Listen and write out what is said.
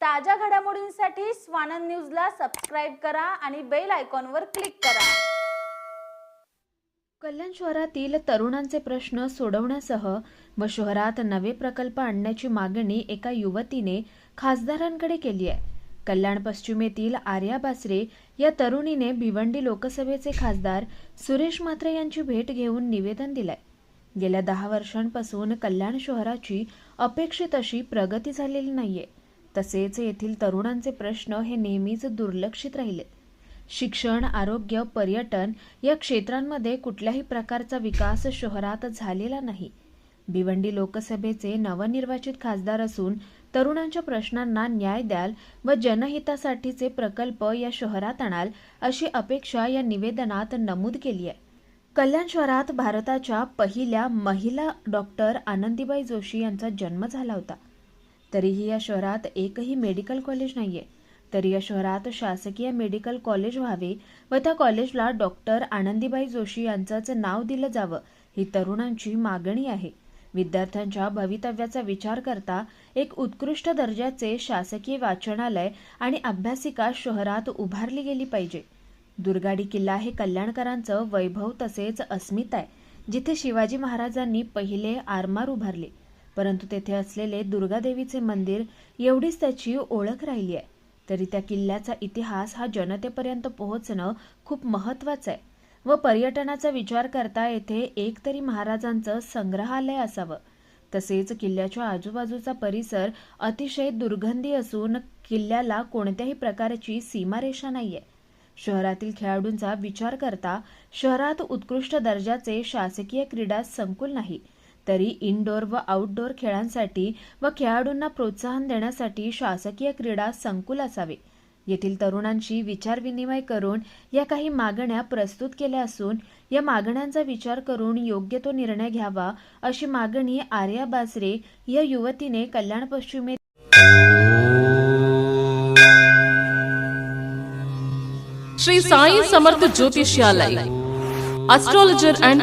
ताज्या घडामोडींसाठी स्वानंद न्यूजला सबस्क्राईब करा आणि बेल आयकॉनवर क्लिक करा. कल्याण शहरातील तरुणांचे प्रश्न सोडवण्यासह व शहरात नवे प्रकल्प आणण्याची मागणी एका युवतीने खासदारांकडे केली आहे. कल्याण पश्चिमेतील आर्या बासरे या तरुणीने भिवंडी लोकसभेचे खासदार सुरेश म्हात्रे यांची भेट घेऊन निवेदन दिलंय. गेल्या दहा वर्षांपासून कल्याण शहराची अपेक्षित अशी प्रगती झालेली नाहीये. तसेच येथील तरुणांचे प्रश्न हे नेहमीच दुर्लक्षित राहिलेत शिक्षण आरोग्य पर्यटन या क्षेत्रांमध्ये कुठल्याही प्रकारचा विकास शहरात झालेला नाही. भिवंडी लोकसभेचे नवनिर्वाचित खासदार असून तरुणांच्या प्रश्नांना न्याय द्याल व जनहितासाठीचे प्रकल्प या शहरात आणाल अशी अपेक्षा या निवेदनात नमूद केली आहे. कल्याण शहरात भारताच्या पहिल्या महिला डॉक्टर आनंदीबाई जोशी यांचा जन्म झाला होता. तरीही या शहरात एकही मेडिकल कॉलेज नाही आहे तरी या शहरात शासकीय मेडिकल कॉलेज व्हावे व त्या कॉलेजला डॉक्टर आनंदीबाई जोशी यांचंच नाव दिलं जावं ही तरुणांची मागणी आहे. विद्यार्थ्यांच्या भवितव्याचा विचार करता एक उत्कृष्ट दर्जाचे शासकीय वाचनालय आणि अभ्यासिका शहरात उभारली गेली पाहिजे. दुर्गाडी किल्ला हे कल्याणकरांचं वैभव तसेच अस्मिता आहे जिथे शिवाजी महाराजांनी पहिले आरमार उभारले. परंतु तेथे असलेले दुर्गादेवीचे मंदिर एवढीच त्याची ओळख राहिली आहे. तरी त्या किल्ल्याचा इतिहास हा जनतेपर्यंत पोहोचणं खूप महत्त्वाचं आहे व पर्यटनाचा विचार करता येथे एक तरी महाराजांचं संग्रहालय असावं. तसेच किल्ल्याच्या आजूबाजूचा परिसर अतिशय दुर्गंधी असून किल्ल्याला कोणत्याही प्रकारची सीमारेषा नाही आहे शहरातील खेळाडूंचा विचार करता शहरात उत्कृष्ट दर्जाचे शासकीय क्रीडा संकुल नाही तरी इनडोअर व आउटडोअर खेळांसाठी व खेळाडूंना प्रोत्साहन देण्यासाठी शासकीय क्रीडा संकुल असावे. येथील तरुणांशी विचारविनिमय करून या काही मागण्या प्रस्तुत केल्या असून या मागण्यांचा विचार करून योग्य तो निर्णय घ्यावा अशी मागणी आर्या बासरे या युवतीने कल्याण पश्चिमे Shri Sai Samarth Jyotishalay astrologer and